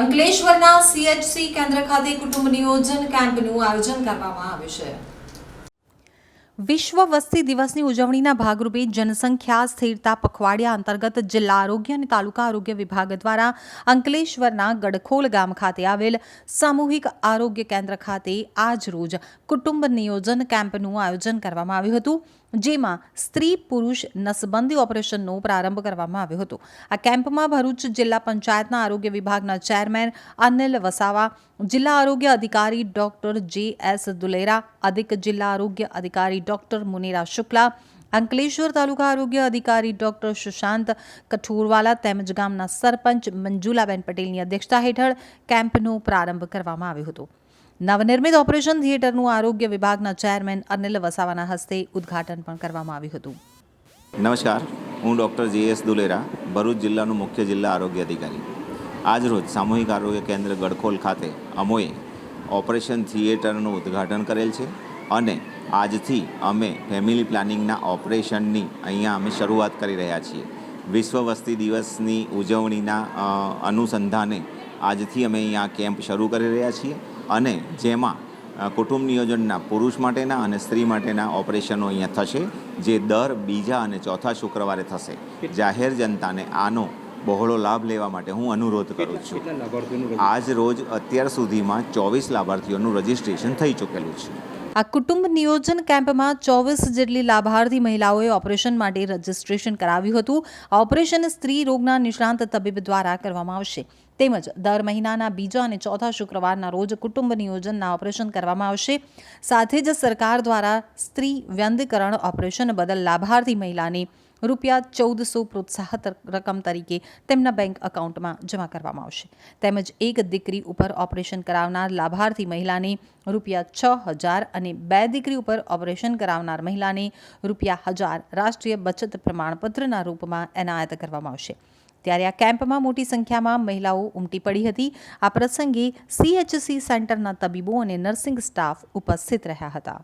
અંકલેશ્વરના સીએચસી કેન્દ્ર ખાતે કુટુંબ નિયોજન કેમ્પનું આયોજન કરવામાં આવ્યું છે. વિશ્વ વસ્તી દિવસની ઉજવણીના ભાગરૂપે જનસંખ્યા, સ્થિરતા, પખવાડિયા અંતર્ગત જિલ્લા આરોગ્ય અને તાલુકા આરોગ્ય વિભાગ દ્વારા અંકલેશ્વરના ગડખોલ ગામ ખાતે આવેલ સામૂહિક આરોગ્ય કેન્દ્ર ખાતે આજ રોજ કુટુંબ નિયોજન કેમ્પનું આયોજન કરવામાં આવ્યું હતું. જેમાં સ્ત્રી પુરુષ નસબંધી ઓપરેશનનો પ્રારંભ કરવામાં આવ્યો હતો. આ કેમ્પમાં ભરૂચ જિલ્લા પંચાયતના આરોગ્ય વિભાગના ચેરમેન અનિલ વસાવા, જિલ્લા આરોગ્ય અધિકારી ડોક્ટર જે એસ દુલેરા, અધિક જિલ્લા આરોગ્ય અધિકારી ડોક્ટર મુનીરા શુક્લા, અંકલેશ્વર તાલુકા આરોગ્ય અધિકારી ડોક્ટર સુશાંત કઠોરવાલા તેમજ ગામના સરપંચ મંજુલાબેન પટેલની અધ્યક્ષતા હેઠળ કેમ્પનો પ્રારંભ કરવામાં આવ્યો હતો. નવનિર્મિત ઓપરેશન થિયેટરનું આરોગ્ય વિભાગના ચેરમેન અનિલ વસાવાના હસ્તે ઉદ્ઘાટન પણ કરવામાં આવ્યું હતું. નમસ્કાર. હું doctor G S Dulera, Bharuch જિલ્લાનું મુખ્ય જિલ્લા આરોગ્ય અધિકારી. આજરોજ સામૂહિક આરોગ્ય કેન્દ્ર ગડખોલ ખાતે અમોએ ઓપરેશન થિયેટરનું ઉદ્ઘાટન કરેલ છે અને આજથી અમે ફેમિલી પ્લાનિંગના ઓપરેશનની અહીંયા અમે શરૂઆત કરી રહ્યા છીએ. વિશ્વ વસ્તી દિવસની ઉજવણીના અનુસંધાને આજથી અમે અહીંયા કેમ્પ શરૂ કરી રહ્યા છીએ. અને જેમાં કુટુંબ નિયોજનના પુરુષ માટેના અને સ્ત્રી માટેના ઓપરેશનો અહીંયા થશે જે દર બીજા અને ચોથા શુક્રવારે થશે. જાહેર જનતાને આનો બહોળો લાભ લેવા માટે હું અનુરોધ કરું છું. આજ રોજ અત્યાર સુધીમાં ચોવીસ લાભાર્થીઓનું રજિસ્ટ્રેશન થઈ ચૂકેલું છે. આ કુટુંબ નિયોજન કેમ્પમાં ચોવીસ જેટલી લાભાર્થી મહિલાઓએ ઓપરેશન માટે રજીસ્ટ્રેશન કરાવ્યું હતું. આ ઓપરેશન સ્ત્રી રોગના નિષ્ણાંત તબીબ દ્વારા કરવામાં આવશે. તેમજ દર મહિનાના બીજા અને ચોથા શુક્રવારના રોજ કુટુંબ નિયોજનના ઓપરેશન કરવામાં આવશે. સાથે જ સરકાર દ્વારા સ્ત્રી વ્યંદીકરણ ઓપરેશન બદલ લાભાર્થી મહિલાને રૂપિયા ચૌદસો પ્રોત્સાહક રકમ તરીકે તેમના બેંક એકાઉન્ટમાં જમા કરવામાં આવશે. તેમજ એક દીકરી ઉપર ઓપરેશન કરાવનાર લાભાર્થી મહિલાને રૂપિયા છ હજાર અને બે દીકરી ઉપર ઓપરેશન કરાવનાર મહિલાને રૂપિયા હજાર રાષ્ટ્રીય બચત પ્રમાણપત્રના રૂપમાં એનાયત કરવામાં આવશે. ત્યારે આ કેમ્પમાં મોટી સંખ્યામાં મહિલાઓ ઉમટી પડી હતી. આ પ્રસંગે સીએચસી સેન્ટરના તબીબો અને નર્સિંગ સ્ટાફ ઉપસ્થિત રહ્યા હતા.